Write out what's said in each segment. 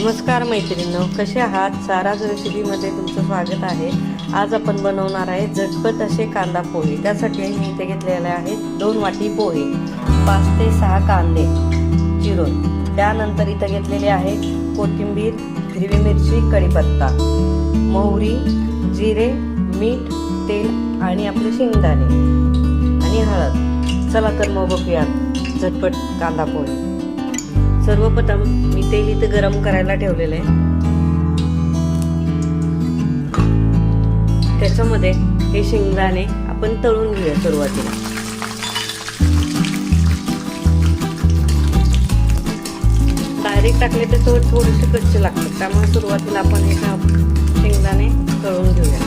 नमस्कार मैत्रिणींनो कसे आहात? साराज रेसिपीमध्ये तुमचं स्वागत आहे. आज आपण बनवणार आहे झटपट असे कांदा पोहे. त्यासाठी मी इथे घेतलेले आहेत दोन वाटी पोहे पाच ते सहा कांदे चिरून. त्यानंतर इथं घेतलेले आहे कोथिंबीर हिरवी मिरची कढीपत्ता मोहरी जिरे मीठ तेल आणि आपले शेंगदाणे आणि हळद. चला तर मग बघूयात झटपट कांदा पोहे. सर्वप्रथम मी तेल इथं गरम करायला ठेवलेलं आहे. त्याच्यामध्ये हे शेंगदाणे आपण तळून घेऊया सुरुवातीला. डायरेक्ट टाकले तर थोडेसे कच्चे लागतात. त्यामुळे सुरुवातीला आपण हे शेंगदाणे तळून घेऊया.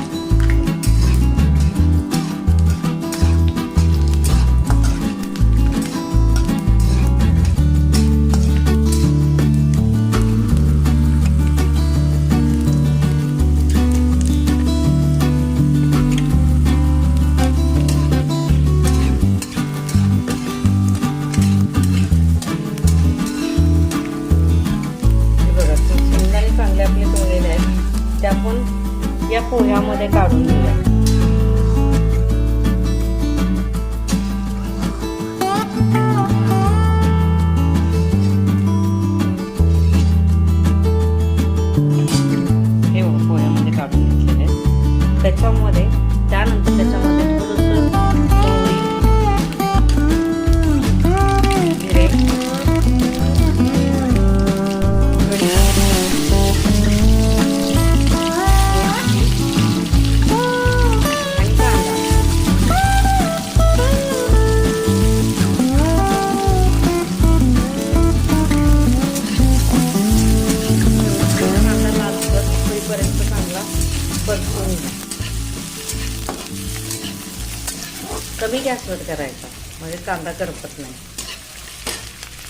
आपण या पोह्यामध्ये काढून घेऊया. परतून कमी गॅसवर करायचा. म्हणजे कांदा करपत नाही.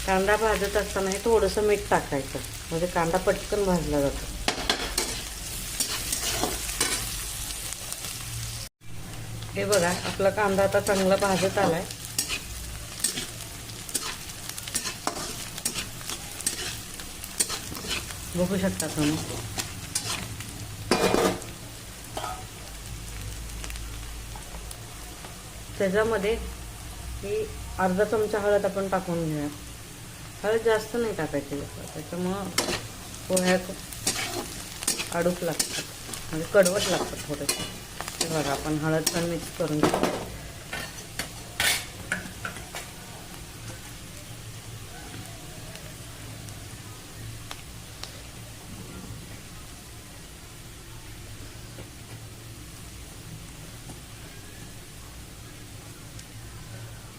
कांदा भाजत असताना हे थोडंसं मीठ टाकायचं. म्हणजे कांदा पटकन भाजला जातो. हे बघा आपला कांदा आता चांगला भाजत आलाय. बघू शकता तुम्ही. त्याच्यामध्ये ही अर्धा चमचा हळद आपण टाकून घेऊया हळद जास्त नाही टाकायची जास्त. त्याच्यामुळं पोह्यात अडूक लागतात म्हणजे कडवट लागतात थोडंसं हे बघा आपण हळद पण मिक्स करून घेऊ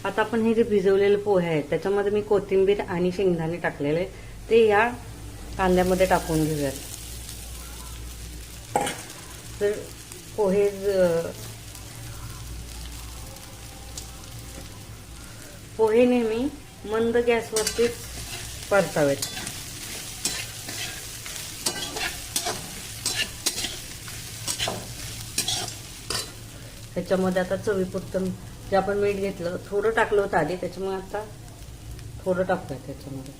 आता आपण हे जे भिजवलेले पोहे आहेत त्याच्यामध्ये मी कोथिंबीर आणि शेंगदाणे टाकलेले. ते या कांद्यामध्ये टाकून घेऊयात. तर पोहे पोहे नेहमी मंद गॅसवरतीच परतावेत. त्याच्यामध्ये आता चवीपुरतं जे आपण मीठ घेतलं थोडं टाकलं होतं आधी त्याच्यामुळे आता थोडं टाकतोय त्याच्यामध्ये.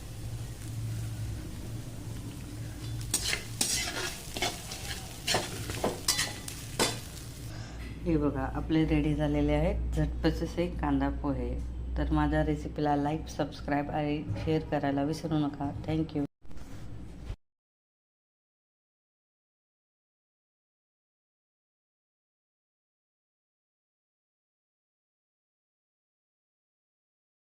हे बघा आपले रेडी झालेले आहेत. झटपट असे कांदा पोहे. तर माझ्या रेसिपीला लाईक सबस्क्राईब आणि शेअर करायला विसरू नका. थँक्यू